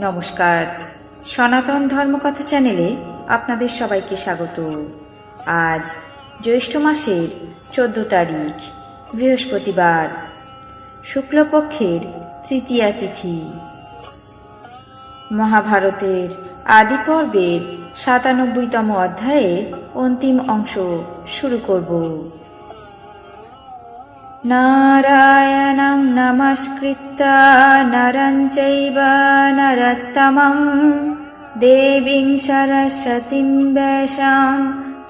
নমস্কার। সনাতন ধর্মকথা চ্যানেলে আপনাদের সবাইকে স্বাগত। আজ জ্যৈষ্ঠ মাসের চোদ্দ তারিখ, বৃহস্পতিবার, শুক্লপক্ষের তৃতীয়া তিথি। মহাভারতের আদি পর্বের সাতানব্বইতম অধ্যায়ে অন্তিম অংশ শুরু করব। नारायणं नमस्कृत्य नरं चैव नरोत्तमं देवीं सरस्वतीं वैशां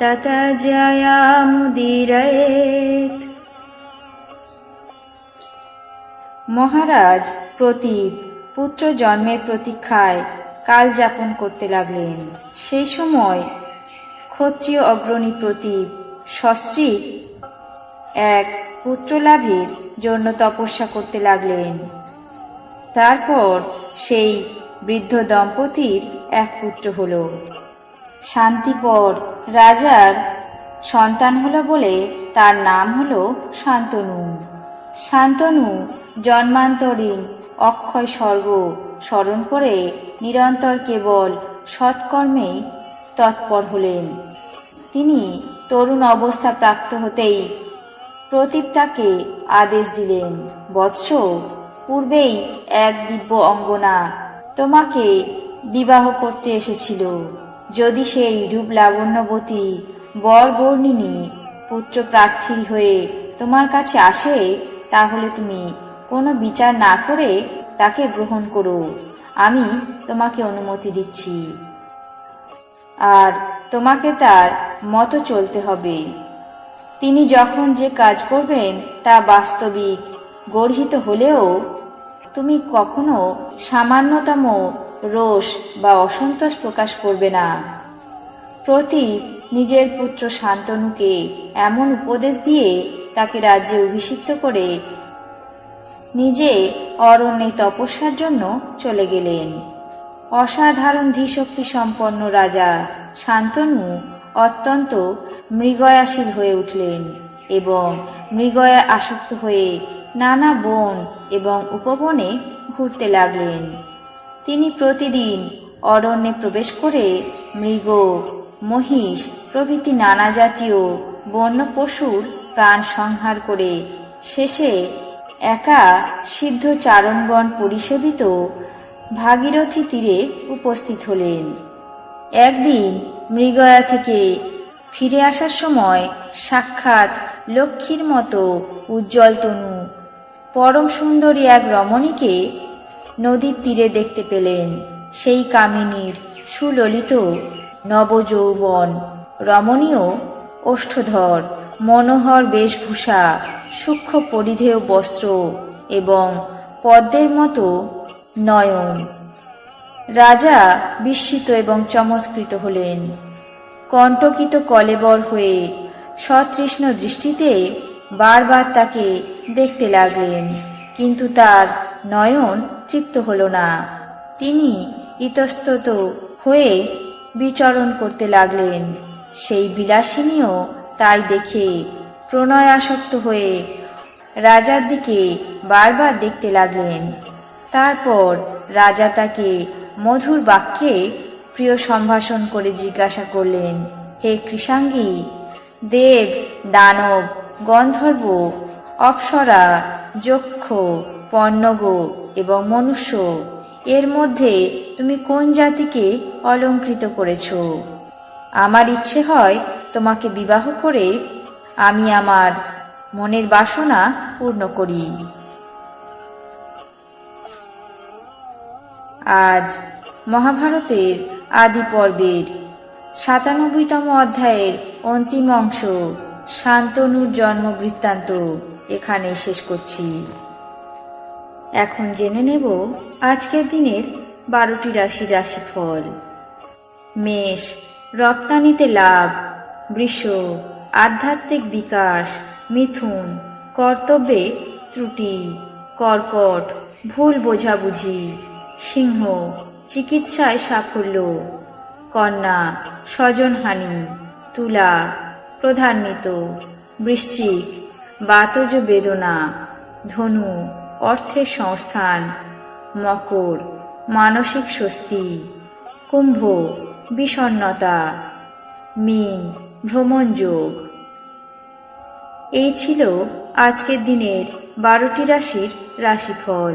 तत जयामुदीरयेत् মহারাজ প্রতীপ পুত্র জন্মের প্রতীক্ষায় কাল যাপন করতে লাগলেন সেই সময় ক্ষত্রিয় অগ্রণী প্রতীপ সস্ত্রীক এক পুত্রলাভের জন্য তপস্যা করতে লাগলেন। তারপর সেই বৃদ্ধ দম্পতির এক পুত্র হল। শান্তিপর রাজার সন্তান হলো বলে তার নাম হলো শান্তনু। শান্তনু জন্মান্তরীণ অক্ষয় স্বর্গ স্মরণ করে নিরন্তর কেবল সৎকর্মেই তৎপর হলেন। তিনি তরুণ অবস্থা প্রাপ্ত হতেই প্রতীপ তাকে আদেশ দিলেন, বৎস, পূর্বেই এক দিব্য অঙ্গনা তোমাকে বিবাহ করতে এসেছিল। যদি সেই রূপ লাবণ্যবতী বর বর্ণিনী পুত্র প্রার্থী হয়ে তোমার কাছে আসে, তাহলে তুমি কোনো বিচার না করে তাকে গ্রহণ করো। আমি তোমাকে অনুমতি দিচ্ছি। আর তোমাকে তার মতো চলতে হবে। তিনি যখন যে কাজ করবেন, তা বাস্তবিক, গর্হিত হলেও তুমি কখনো সামান্যতম রোষ বা অসন্তোষ প্রকাশ করবে না। প্রতীপ নিজের পুত্র শান্তনুকে এমন উপদেশ দিয়ে তাকে রাজ্যে অভিষিক্ত করে নিজে অরণ্যে তপস্যার জন্য চলে গেলেন। অসাধারণ ধীশক্তি সম্পন্ন রাজা শান্তনু অত্যন্ত মৃগয়াশীল হয়ে উঠলেন এবং মৃগয়া আসক্ত হয়ে নানা বন এবং উপবনে ঘুরতে লাগলেন। তিনি প্রতিদিন অরণ্যে প্রবেশ করে মৃগ, মহিষ প্রভৃতি নানা জাতীয় বন্য পশুর প্রাণ সংহার করে শেষে একা সিদ্ধ চারণগণ পরিশোধিত ভাগীরথী তীরে উপস্থিত হলেন। একদিন মৃগয়া থেকে ফিরে আসার সময় সাক্ষাৎ লক্ষ্মীর মতো উজ্জ্বল তনু। পরম সুন্দরী এক রমণীকে নদীর তীরে দেখতে পেলেন। সেই কামিনীর সুললিত নবযৌবন। রমণীয় ওষ্ঠধর মনোহর বেশভূষা, সূক্ষ্ম পরিধেয় বস্ত্র এবং পদ্মের মতো নয়ন। রাজা বিস্মিত এবং চমৎকৃত হলেন। কণ্টকিত কলেবর হয়ে সতৃষ্ণ দৃষ্টিতে বারবার তাকে দেখতে লাগলেন, কিন্তু তার নয়ন তৃপ্ত হল না। তিনি ইতস্তত হয়ে বিচরণ করতে লাগলেন। সেই বিলাসিনীও তাই দেখে প্রণয় আসক্ত হয়ে রাজার দিকে বারবার দেখতে লাগলেন। তারপর রাজা তাকে মধুর বাক্যে প্রিয় সম্ভাষণ করে জিজ্ঞাসা করলেন, হে কৃষাঙ্গী, দেব, দানব, গন্ধর্ব, অপ্সরা, যক্ষ, পণ্যগ এবং মনুষ্য, এর মধ্যে তুমি কোন জাতিকে অলঙ্কৃত করেছ? আমার ইচ্ছে হয় তোমাকে বিবাহ করে আমি আমার মনের বাসনা পূর্ণ করি। আজ মহাভারতের আদি পর্বের সাতানব্বইতম অধ্যায়ের অন্তিম অংশ শান্তনুর জন্ম বৃত্তান্ত এখানে শেষ করছি। এখন জেনে নেব আজকের দিনের বারোটি রাশি রাশিফল। মেষ, রপ্তানিতে লাভ, বৃষ, আধ্যাত্মিক বিকাশ, মিথুন, কর্তব্যে ত্রুটি, কর্কট, ভুল বোঝাবুঝি। সিংহ, চিকিৎসায় সাফল্য। কন্যা, স্বজনহানি। তুলা, প্রধান্বিত। বৃশ্চিক, বাতজ বেদনা। ধনু, অর্থের সংস্থান। মকর, মানসিক স্বস্তি। কুম্ভ, বিষণ্ণতা। মিন, ভ্রমণ যোগ। এই ছিল আজকের দিনের বারোটি রাশির রাশিফল।